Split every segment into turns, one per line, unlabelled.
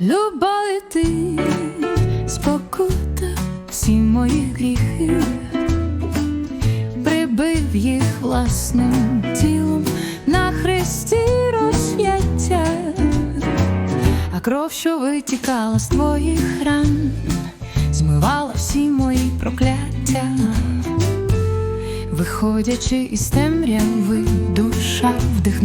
Любові ти спокута всі мої гріхи, прибив їх власним тілом на хресті розп'яття, а кров, що витікала з твоїх ран, змивала всі мої прокляття. Виходячи із темряви, душа вдихнула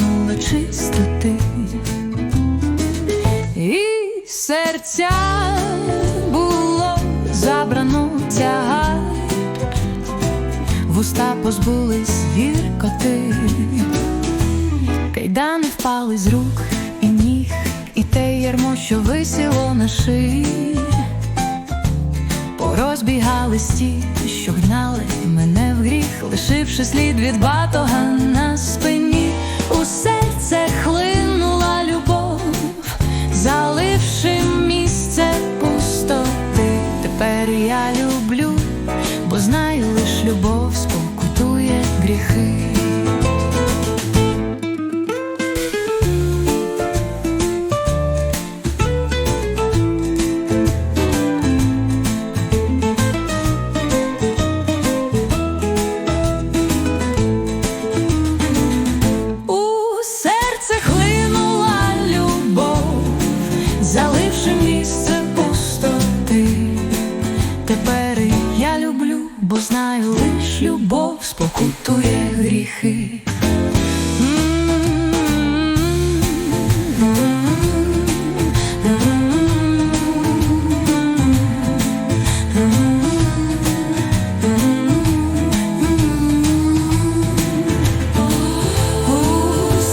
серця було забрано тягар, вуста позбулись гіркоти, кайдани впали з рук і ніг, і те ярмо, що висіло на шиї, порозбігались ті, що гнали мене в гріх, лишивши слід від батога люблю, бо знаю лиш любов спокутує гріхи. У серце хлинула любов, заливши місце. І я люблю, бо знаю лиш любов спокутує гріхи.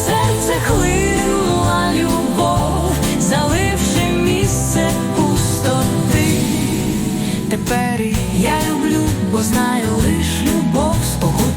Серце хлинула Тепер і я люблю, бо знаю лиш любов спокутує